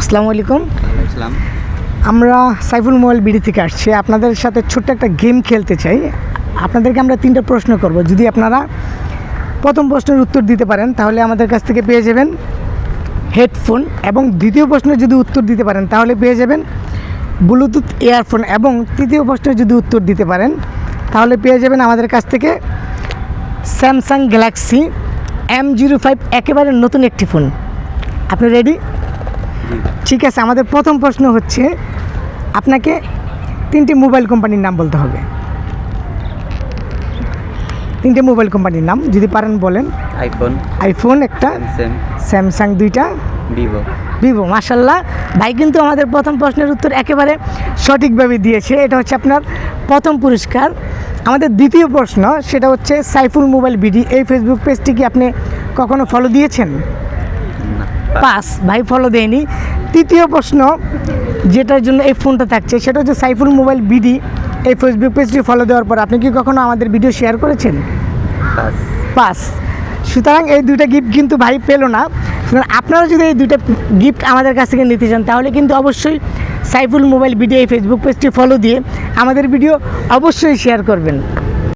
আসসালামু আলাইকুম। আমরা সাইফুল মোবাইল বিডি থেকে আসছি। আপনাদের সাথে ছোট্ট একটা গেম খেলতে চাই। আপনাদেরকে আমরা তিনটা প্রশ্ন করব। যদি আপনারা প্রথম প্রশ্নের উত্তর দিতে পারেন, তাহলে আমাদের কাছ থেকে পেয়ে যাবেন হেডফোন। এবং দ্বিতীয় প্রশ্নের যদি উত্তর দিতে পারেন, তাহলে পেয়ে যাবেন ব্লুটুথ ইয়ারফোন। এবং তৃতীয় প্রশ্নের যদি উত্তর দিতে পারেন, তাহলে পেয়ে যাবেন আমাদের কাছ থেকে Samsung Galaxy M zero five একেবারে নতুন একটি ফোন। আপনি রেডি ঠিক আছে আমাদের প্রথম প্রশ্ন হচ্ছে আপনাকে তিনটে মোবাইল কোম্পানির নাম বলতে হবে। তিনটে মোবাইল কোম্পানির নাম যদি পারেন বলেন। আইফোন আইফোন একটা স্যামসাং দুইটা ভিভো ভিভো মাসাল্লাহ ভাই কিন্তু আমাদের প্রথম প্রশ্নের উত্তর একেবারে সঠিকভাবে দিয়েছে এটা হচ্ছে আপনার প্রথম পুরস্কার। আমাদের দ্বিতীয় প্রশ্ন সেটা হচ্ছে সাইফুল মোবাইল বিডি এই ফেসবুক পেজটি কি আপনি কখনো ফলো দিয়েছেন? পাস ভাই ফলো দেয়নি। তৃতীয় প্রশ্ন যেটার জন্য এই ফোনটা থাকছে সেটা হচ্ছে সাইফুল মোবাইল বিডি এই ফেসবুক পেজটি ফলো দেওয়ার পর আপনি কি কখনো আমাদের ভিডিও শেয়ার করেছেন? পাস সুতরাং এই দুইটা গিফট কিন্তু ভাই পেল না। সুতরাং আপনারা যদি এই দুইটা গিফট আমাদের কাছ থেকে নিতে চান তাহলে কিন্তু অবশ্যই সাইফুল মোবাইল ভিডিও এই ফেসবুক পেজটি ফলো দিয়ে আমাদের ভিডিও অবশ্যই শেয়ার করবেন।